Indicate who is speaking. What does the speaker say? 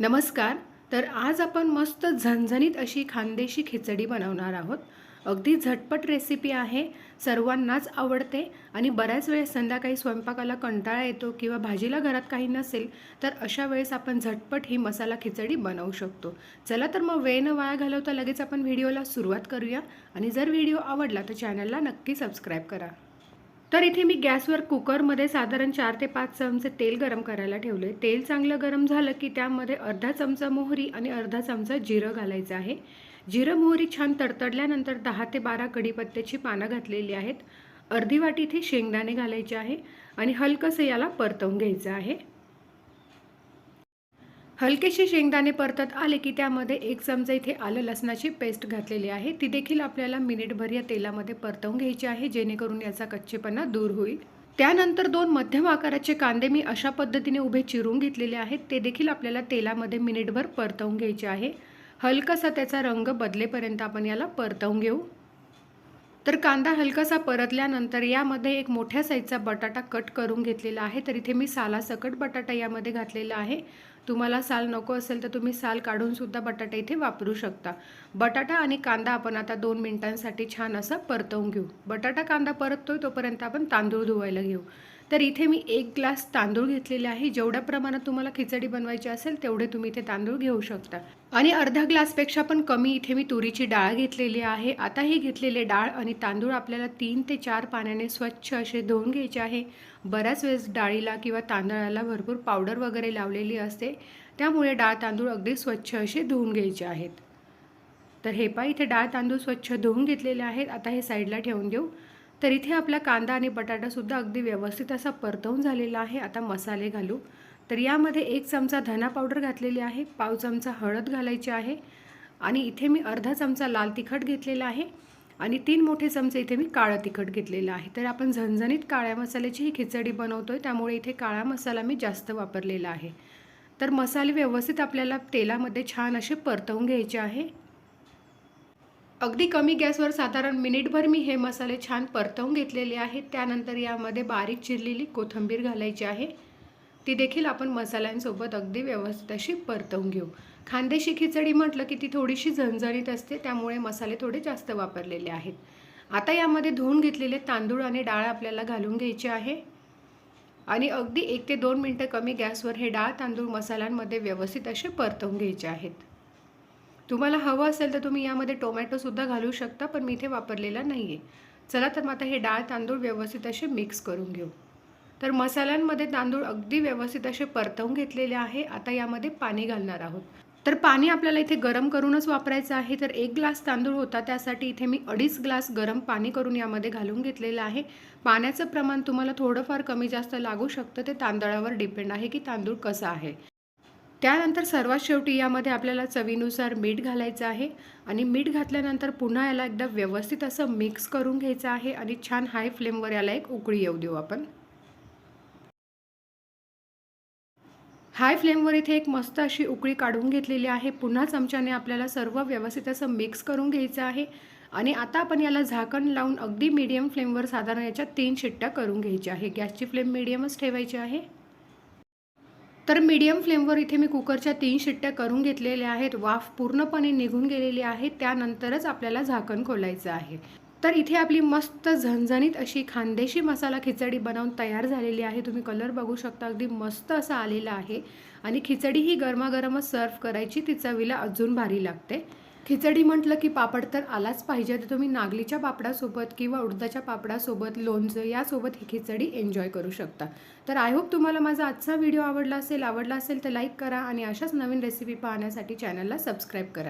Speaker 1: नमस्कार. तर आज आपण मस्त झणझणीत अशी खानदेशी खिचडी बनवणार आहोत. अगदी झटपट रेसिपी आहे. सर्वांनाच आवडते आणि बऱ्याच वेळेस संध्याकाळी स्वयंपाकाला कंटाळा येतो किंवा भाजीला घरात काही नसेल तर अशा वेळेस आपण झटपट ही मसाला खिचडी बनवू शकतो. चला तर मग वेळ न वाया घालवता लगेच आपण व्हिडिओला सुरुवात करूया आणि जर व्हिडिओ आवडला तर चॅनलला नक्की सबस्क्राईब करा. तर इथे मी गॅसवर कुकरमध्ये साधारण चार ते पाच चमचे तेल गरम करायला ठेवले तेल चांगलं गरम झालं की त्यामध्ये अर्धा चमचा मोहरी आणि अर्धा चमचा जिरं घालायचं आहे. जिरं मोहरी छान तडतडल्यानंतर दहा ते बारा कढीपत्त्याची पानं घातलेली आहेत. अर्धी वाटी इथे शेंगदाणे घालायचे आहे आणि हलकंसं याला परतवून घ्यायचं आहे. हलकेसे शेंगदाणे परतत आले की त्यामध्ये एक चमचा इथे आलं लसणाची पेस्ट घातलेली आहे. ती देखील आपल्याला मिनिटभर या तेलामध्ये परतवून घ्यायची आहे जेणेकरून याचा कच्चेपणा दूर होईल. त्यानंतर दोन मध्यम आकाराचे कांदे मी अशा पद्धतीने उभे चिरून घेतलेले आहेत. ते देखील आपल्याला तेलामध्ये मिनिटभर परतवून घ्यायचे आहे. हलकासा त्याचा रंग बदलेपर्यंत आपण याला परतवून घेऊ. तर कांदा हलकासा परतल्यानंतर यामध्ये एक मोठ्या साईजचा बटाटा कट करून घेतलेला आहे. तर इथे मी सालासकट बटाटा यामध्ये घातलेला आहे. तुम्हाला साल नको असेल तर तुम्ही साल काढूनसुद्धा बटाटा इथे वापरू शकता. बटाटा आणि कांदा आपण आता दोन मिनिटांसाठी छान असं परतवून घेऊ. बटाटा कांदा परततोय तोपर्यंत आपण तांदूळ धुवायला घेऊ. तर इथे मी एक ग्लास तांदूळ घेतलेले आहे. जेवढ्या प्रमाणात तुम्हाला खिचडी बनवायची असेल तेवढे तुम्ही इथे तांदूळ घेऊ शकता. आणि अर्धा ग्लासपेक्षा पण कमी इथे मी तुरीची डाळ घेतलेली आहे. आता ही घेतलेले डाळ आणि तांदूळ आपल्याला तीन ते चार पाण्याने स्वच्छ असे धुवून घ्यायचे आहे. बऱ्याच वेळेस डाळीला किंवा तांदळाला भरपूर पावडर वगैरे लावलेली असते. त्यामुळे डाळ तांदूळ अगदी स्वच्छ असे धुवून घ्यायचे आहेत. तर हे पा इथे डाळ तांदूळ स्वच्छ धुवून घेतलेले आहेत. आता हे साईडला ठेवून देऊ. तर इथे आपला कांदा आणि बटाटासुद्धा अगदी व्यवस्थित असा परतवून झालेला आहे. आता मसाले घालू. तर यामध्ये एक चमचा धना पावडर घातलेली आहे. पाव चमचा हळद घालायची आहे. आणि इथे मी अर्धा चमचा लाल तिखट घेतलेला आहे. आणि तीन मोठे चमचे इथे मी काळं तिखट घेतलेलं आहे. तर आपण झणझणीत काळ्या मसाल्याची ही खिचडी बनवतो आहे त्यामुळे इथे काळा मसाला मी जास्त वापरलेला आहे. तर मसाले व्यवस्थित आपल्याला तेलामध्ये छान असे परतवून घ्यायचे आहे. अगदी कमी गॅसवर साधारण मिनिटभर मी हे मसाले छान परतवून घेतलेले आहेत. त्यानंतर यामध्ये बारीक चिरलेली कोथिंबीर घालायची आहे. ती देखील आपण मसाल्यांसोबत अगदी व्यवस्थित अशी परतवून घेऊ. खानदेशी खिचडी म्हटलं की ती थोडीशी झणझणीत असते त्यामुळे मसाले थोडे जास्त वापरलेले आहेत. आता यामध्ये धुवून घेतलेले तांदूळ आणि डाळ आपल्याला घालून घ्यायची आहे. आणि अगदी एक ते दोन मिनटं कमी गॅसवर हे डाळ तांदूळ मसाल्यांमध्ये व्यवस्थित असे परतवून घ्यायचे आहेत. तुम्हाला हवं असेल तर तुम्ही यामध्ये टोमॅटोसुद्धा घालू शकता पण मी इथे वापरलेला नाही आहे चला तर मग आता हे डाळ तांदूळ व्यवस्थित असे मिक्स करून घेऊ. तर मसाल्यांमध्ये तांदूळ अगदी व्यवस्थित असे परतवून घेतलेले आहे. आता यामध्ये पाणी घालणार आहोत. तर पाणी आपल्याला इथे गरम करूनच वापरायचं आहे. तर एक ग्लास तांदूळ होता त्यासाठी इथे मी अडीच ग्लास गरम पाणी करून यामध्ये घालून घेतलेलं आहे. पाण्याचं प्रमाण तुम्हाला थोडंफार कमी जास्त लागू शकतं. ते तांदळावर डिपेंड आहे की तांदूळ कसा आहे. त्यानंतर सर्वात शेवटी यामध्ये आपल्याला चवीनुसार मीठ घालायचं आहे आणि मीठ घातल्यानंतर पुन्हा याला एकदा व्यवस्थित असं मिक्स करून घ्यायचं आहे आणि छान हाय फ्लेमवर याला एक उकळी येऊ देऊ आपण. हाय फ्लेमवर इथे एक मस्त अशी उकळी काढून घेतलेली आहे. पुन्हा चमच्याने आपल्याला सर्व व्यवस्थित असं मिक्स करून घ्यायचं आहे आणि आता आपण याला झाकण लावून अगदी मीडियम फ्लेमवर साधारण याच्या तीन शिट्ट्या करून घ्यायच्या आहे. गॅसची फ्लेम मीडियमच ठेवायची आहे. तर मीडियम फ्लेमवर इथे मी कुकरच्या तीन शिट्ट्या करून घेतलेल्या आहेत. वाफ पूर्णपणे निघून गेलेली आहे. त्यानंतरच आपल्याला झाकण खोलायचं आहे. तर इथे आपली मस्त झणझणीत अशी खानदेशी मसाला खिचडी बनवून तयार झालेली आहे. तुम्ही कलर बघू शकता. अगदी मस्त असा आलेला आहे. आणि खिचडी ही गरमागरमच सर्व करायची. ती चवीला अजून भारी लागते. खिचडी म्हटलं की पापड तर आलाच पाहिजे. तर तुम्ही नागलीच्या पापडासोबत किंवा उडदाच्या पापडासोबत लोणचं यासोबत ही खिचडी एन्जॉय करू शकता. तर आय होप तुम्हाला माझा आजचा व्हिडिओ आवडला असेल आवडला असेल तर लाईक करा आणि अशाच नवीन रेसिपी पाहण्यासाठी चॅनलला सबस्क्राईब करा.